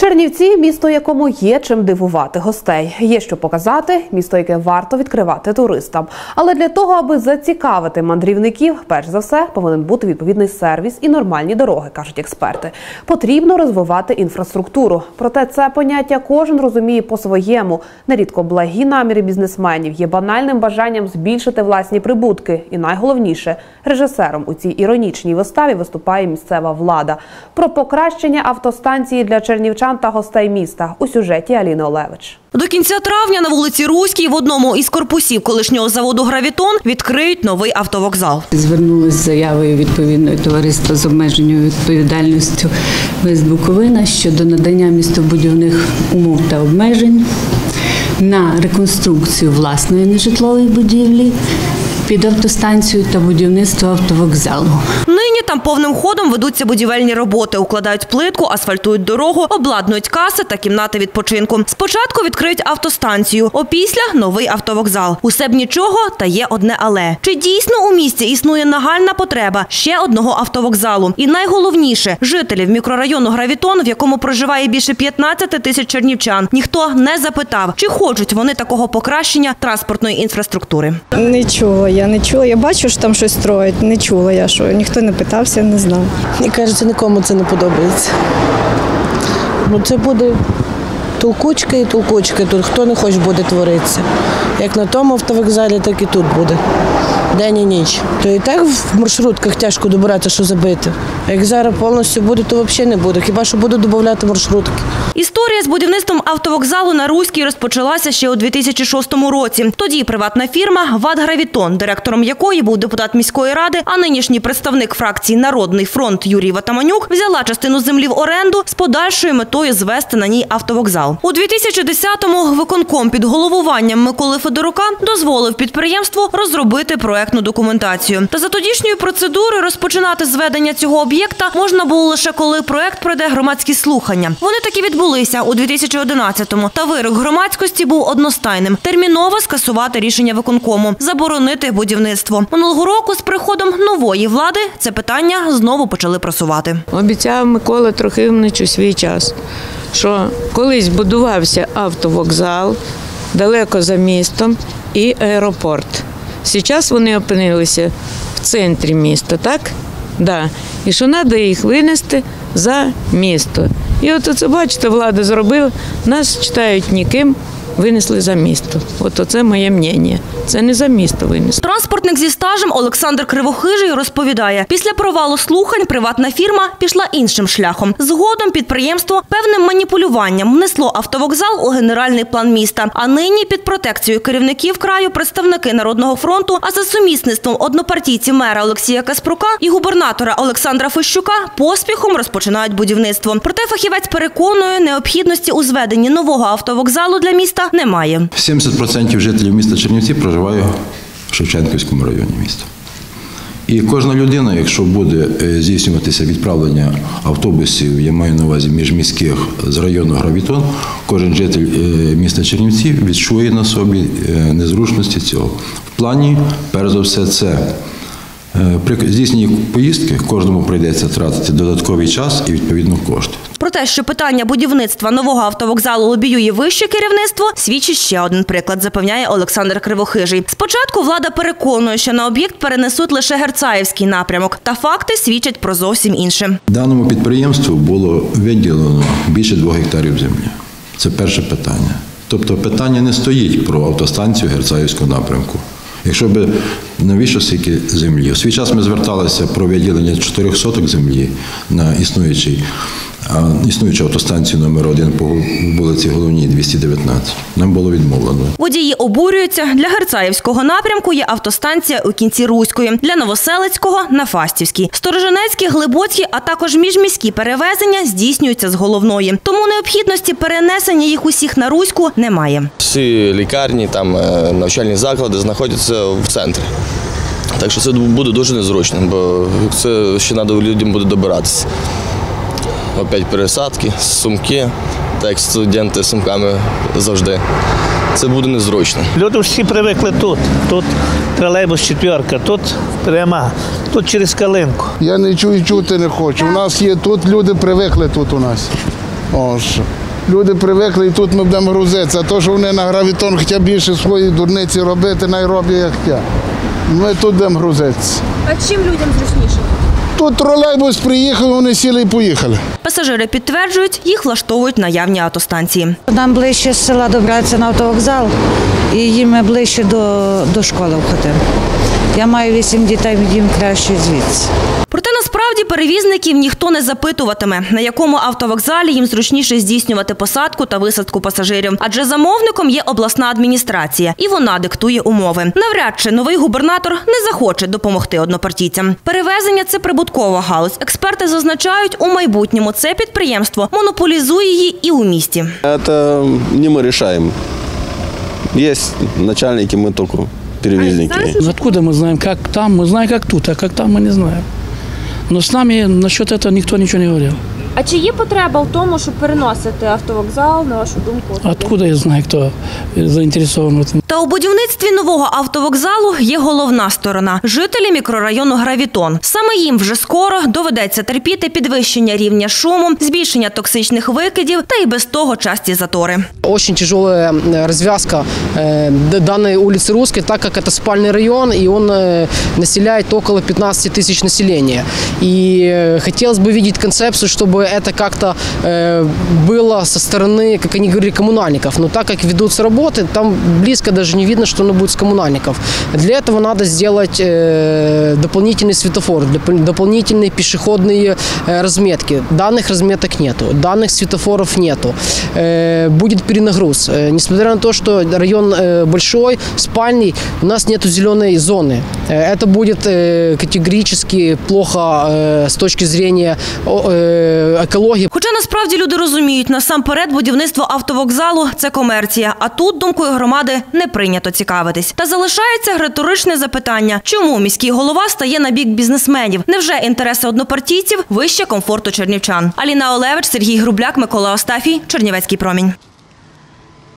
Чернівці місто, якому є чим дивувати гостей. Є що показати, місто, яке варто відкривати туристам. Але для того, аби зацікавити мандрівників, перш за все повинен бути відповідний сервіс і нормальні дороги, кажуть експерти. Потрібно розвивати інфраструктуру. Проте це поняття кожен розуміє по-своєму. Нерідко благі наміри бізнесменів є банальним бажанням збільшити власні прибутки. І найголовніше, режисером у цій іронічній виставі виступає місцева влада. Про покращення автостанції для чернівчан та гостей міста у сюжеті Аліни Олевич. До кінця травня на вулиці Руській в одному із корпусів колишнього заводу Гравітон відкриють новий автовокзал. Звернулося з заявою відповідної товариства з обмеженою відповідальністю Вест Буковина щодо надання містобудівних умов та обмежень на реконструкцію власної нежитлової будівлі під автостанцію та будівництво автовокзалу. Нині там повним ходом ведуться будівельні роботи, укладають плитку, асфальтують дорогу, обладнують каси та кімнати відпочинку. Спочатку відкриють автостанцію, опісля новий автовокзал. Усе б нічого, та є одне але. Чи дійсно у місті існує нагальна потреба ще одного автовокзалу? І найголовніше жителів мікрорайону Гравітон, в якому проживає більше 15 тисяч чернівчан, ніхто не запитав, чи хочуть вони такого покращення транспортної інфраструктури. Не чула, я не чула. Я бачу, що там щось строять. Не чула я, що ніхто не питався, не знав. Мені кажеться, нікому це не подобається. Ну це буде толкучка і толкучка. Тут хто не хоче буде творитися. Як на тому автовокзалі, так і тут буде. День і ніч. То і так в маршрутках тяжко добирати, що забити. А як зараз повністю буде, то взагалі не буде. Хіба що буду додати маршрутки. Історія з будівництвом автовокзалу на Руській розпочалася ще у 2006 році. Тоді приватна фірма «ВАД Гравітон», директором якої був депутат міської ради, а нинішній представник фракції Народний фронт Юрій Ватаманюк, взяла частину землі в оренду з подальшою метою звести на ній автовокзал. У 2010-му виконком під головуванням Миколи Федорука дозволив підприємству розробити проектну документацію. Та за тодішньої процедури розпочинати зведення цього об'єкта можна було лише коли проект пройде громадські слухання. Вони таки відбулися у 2011-му, та вирок громадськості був одностайним: терміново скасувати рішення виконкому, заборонити будівництво. Минулого року з приходом нової влади це питання знову почали просувати. Обіцяв Микола Трохимович у свій час, що колись будувався автовокзал далеко за містом і аеропорт. Зараз вони опинилися в центрі міста, так? Да. І що треба їх винести за місто. І от це, бачите, влада зробила, нас читають ніким, винесли за місто. От оце моє мнення. Це не за місто винесли. Транспортник зі стажем Олександр Кривохижий розповідає, після провалу слухань приватна фірма пішла іншим шляхом. Згодом підприємство певним маніпулюванням внесло автовокзал у генеральний план міста. А нині під протекцією керівників краю представники Народного фронту, а за сумісництвом однопартійців мера Олексія Каспрука і губернатора Олександра Фищука поспіхом розпочинають будівництво. Проте фахівець переконує, необхідності у зведенні нового автовокзалу для міста немає. 70% жителів міста Чернівці проживає в Шевченківському районі міста. І кожна людина, якщо буде е, здійснюватися відправлення автобусів, я маю на увазі міжміських з району Гравітон, кожен житель е, міста Чернівці відчує на собі е, незручності цього. В плані, перш за все, це при здійсненні поїздки кожному прийдеться тратити додатковий час і відповідно кошти. Про те, що питання будівництва нового автовокзалу лобіює вище керівництво, свідчить ще один приклад, запевняє Олександр Кривохижий. Спочатку влада переконує, що на об'єкт перенесуть лише герцаївський напрямок, та факти свідчать про зовсім інше. Даному підприємству було виділено більше двох гектарів землі. Це перше питання. Тобто питання не стоїть про автостанцію Герцаївського напрямку. Якщо б навіщо стільки землі? У свій час ми зверталися про виділення 4 соток землі на існуючий, а, існуючу автостанцію номер 1 по вулиці Головній 219. Нам було відмовлено. Водії обурюються. Для Герцаївського напрямку є автостанція у кінці Руської, для Новоселицького – на Фастівській. Сторожинецькі, Глибоцькі, а також міжміські перевезення здійснюються з головної. Тому необхідності перенесення їх усіх на Руську немає. Всі лікарні, там е, навчальні заклади знаходяться в центрі. Так що це буде дуже незручно, бо це ще треба людям буде добиратися. Опять пересадки, сумки, так як студенти з сумками завжди. Це буде незручно. Люди всі привикли тут. Тут тролейбус четверка, тут пряма, тут через калинку. Я не чую, чути не хочу. У нас є тут, люди привикли тут у нас. О, що. Люди привикли і тут ми будемо грузитися. А то, що вони на гравітон хочуть більше свої дурниці робити, най роблять як я. Ми тут будемо грузитися. А чим людям зручніше? Тут тролейбус приїхав, вони сіли і поїхали. Пасажири підтверджують, їх влаштовують наявні автостанції. Нам ближче з села добратися на автовокзал, і їм ближче до, до школи входимо. Я маю вісім дітей, їм краще звідси. Проте насправді перевізників ніхто не запитуватиме, на якому автовокзалі їм зручніше здійснювати посадку та висадку пасажирів. Адже замовником є обласна адміністрація, і вона диктує умови. Навряд чи новий губернатор не захоче допомогти однопартійцям. Перевезення це прибуткова галузь. Експерти зазначають, у майбутньому це підприємство монополізує її і у місті. Это не мы решаем. Есть начальники, мы только перевозники. Ну, Откуда мы знаем, как там? Мы знаем, как тут, а как там мы не знаем. Но с нами насчет этого никто ничего не говорил. А чи є потреба в тому, щоб переносити автовокзал, на вашу думку? Откуда я знаю, кто заинтересован в этом? Та у будівництві нового автовокзалу є головна сторона жителі мікрорайону Гравітон. Саме їм вже скоро доведеться терпіти підвищення рівня шуму, збільшення токсичних викидів та й без того часті затори. Очень тяжелая э, развязка э, д- данной улицы Русской, так как это спальный район, и он э, населяет около 15 тысяч населения. И э, хотелось бы видеть концепцию, чтобы это как-то э, было со стороны, как они говорили, коммунальников. Но так как ведутся работы, там близко даже не видно, что оно будет с коммунальников. Для этого надо сделать э, дополнительный светофор, доп- дополнительные пешеходные э, разметки. Данных разметок нету, данных светофоров нету. Э, будет перенагруз. Э, несмотря на то, что район э, большой, спальный, у нас нету зеленой зоны. Э, это будет э, категорически плохо э, с точки зрения э, екології. Хоча насправді люди розуміють, насамперед будівництво автовокзалу це комерція. А тут думкою громади не прийнято цікавитись. Та залишається риторичне запитання: чому міський голова стає на бік бізнесменів? Невже інтереси однопартійців вище комфорту чернівчан? Аліна Олевич, Сергій Грубляк, Микола Остафій, Чернівецький промінь.